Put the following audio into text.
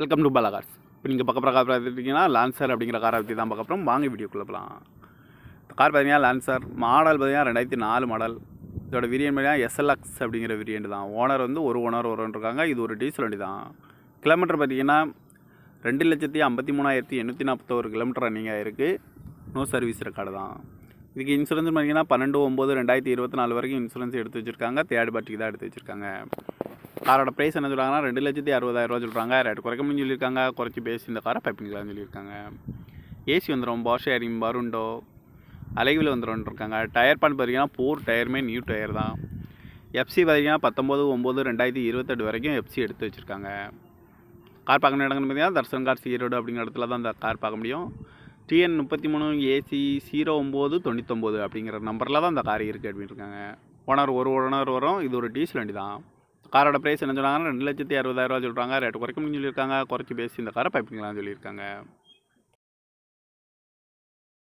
Welcome to Bala cars இப்போ நீங்கள் பக்க கார் பார்த்துட்டிங்கன்னா லான்சர் அப்படிங்கிற காரை பற்றி தான் பார்க்க போகிறோம் வாங்க வீடியோக்குள்ளே போகலாம் இப்போ கார் பார்த்தீங்கன்னா லான்சர் மாடல் பார்த்தீங்கன்னா ரெண்டாயிரத்தி நாலு மாடல் இதோட விரியன் பார்த்தீங்கன்னா எஸ்எல்எக்ஸ் அப்படிங்கிற வேரியன்ட் தான். ஓனர் வந்து ஒரு ஓனர் வரும்னு இருக்காங்க. இது ஒரு டீசல் வண்டி தான். கிலோமீட்டர் பார்த்தீங்கன்னா ரெண்டு லட்சத்தி ஐம்பத்தி மூணாயிரத்தி எண்ணூற்றி நாற்பத்தோரு கிலோமீட்டர் ரன்னிங் ஆகிருக்கு நோ சர்வீஸ் ரெக்கார்டு தான். இதுக்கு இன்சூரன்ஸ் பார்த்தீங்கன்னா பன்னெண்டு ஒம்பது ரெண்டாயிரத்தி இருபத்தி நாலு வரைக்கும் இன்சூரன்ஸ் எடுத்து வச்சுருக்காங்க. தேர்ட் பார்ட்டிக்கு தான் எடுத்து வச்சுருக்காங்க. காரோட ப்ரைஸ் என்ன சொல்கிறாங்கன்னா ரெண்டு லட்சத்தி அறுபதாயிரரூவா சொல்கிறாங்க ரேட் குறைக்க முடியும் சொல்லியிருக்காங்க. குறைச்சி பேசி இந்த காரை பைப்பிங்களான்னு சொல்லியிருக்காங்க. ஏசி வந்துடும் பாஷ் ஏரிங் பருண்டோ அலைவில் வந்துடும் இருக்காங்க. டயர் பான் பார்த்தீங்கன்னா போர் டயருமே நியூ டயர் தான். எஃப்சி பார்த்தீங்கன்னா பத்தொம்போது ஒம்பது ரெண்டாயிரத்தி இருபத்தெட்டு வரைக்கும் எஃப்சி எடுத்து வச்சுருக்காங்க. கார் பார்க்கணும் இடங்கன்னு பார்த்தீங்கன்னா தர்சன் கார் ஈரோடு அப்படிங்கிற இடத்துல தான் அந்த கார் பார்க்க முடியும். டிஎன் முப்பத்தி மூணு ஏசி ஜீரோ ஒம்பது தொண்ணூத்தொம்பது அப்படிங்கிற நம்பரில் தான் இந்த கார் இருக்குது அப்படின்னு இருக்காங்க. ஓனர் ஒரு ஓனர் வரும். இது ஒரு டீசல் வண்டி தான் காரோட ப்ரைஸ் என்ன சொன்னாங்கன்னா ரெண்டு லட்சத்தி அறுபதாயிரரூவா சொல்கிறாங்க ரேட்டு குறைக்க முடியும் சொல்லியிருக்காங்க. குறைச்சி பேசி இந்த காரை பைப்பிங்களான்னு சொல்லியிருக்காங்க.